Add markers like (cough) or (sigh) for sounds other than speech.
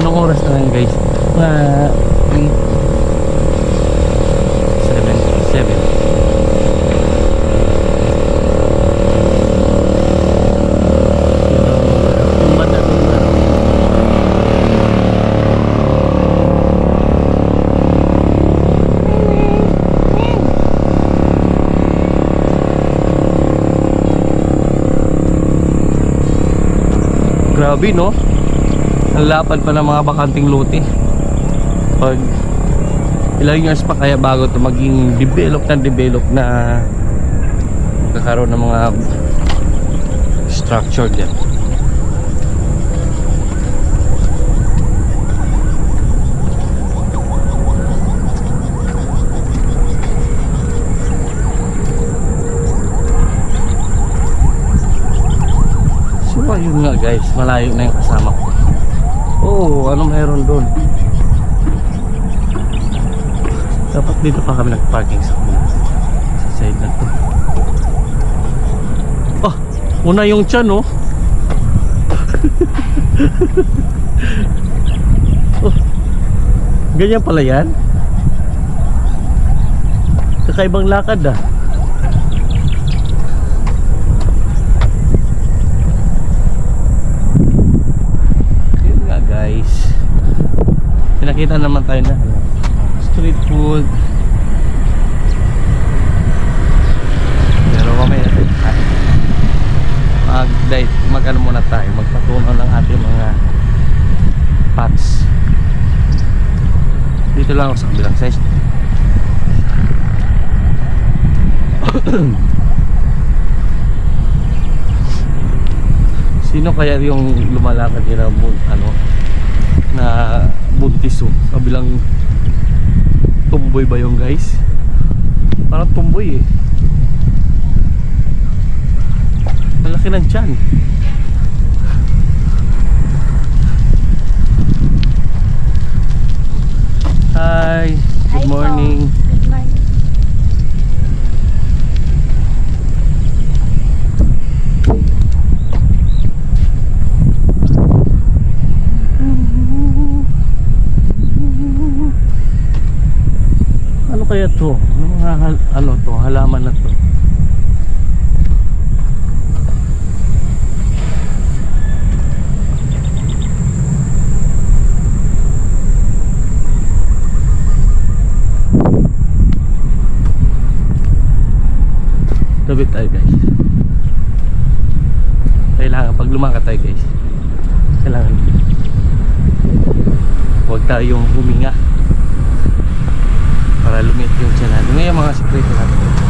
Anong oras na ngayon guys? Mga... 7, 7. Tumba na tumba. Grabe no? Ang lapad pa ng mga bakanting lote. Pag ilang years pa kaya bago to maging develop na develop na kakaroon ng mga structure dyan. So ayun nga guys, malayo na yung kasama ko. Oo, ano mayroon doon? Dapat dito pa kami nag-parking sa kabila. Sa side na to. Oh, una yung tiyan oh. (laughs) oh. Ganyan pala yan? Kakaibang lakad ah. Yun nga guys. Pinakita naman tayo na ano, street food. Pero mamaya natin kain. Mag diet, mag ano muna tayo, magpatunaw ng ating mga pots. Dito lang ako sa kabilang size. (coughs) Sino kaya yung lumalakad nila ano na buntis oh, kabilang tumboy ba yung guys? Parang tumboy eh. Ang laki ng tiyan. Hi, good morning. Ano kaya to? Ano mga hal- ano to? Halaman na to. Tabi tayo guys. Kailangan pag lumakad tayo guys. Kailangan huwag tayong huminga lumit yung tiyan natin. Ngayon mga sekreto natin.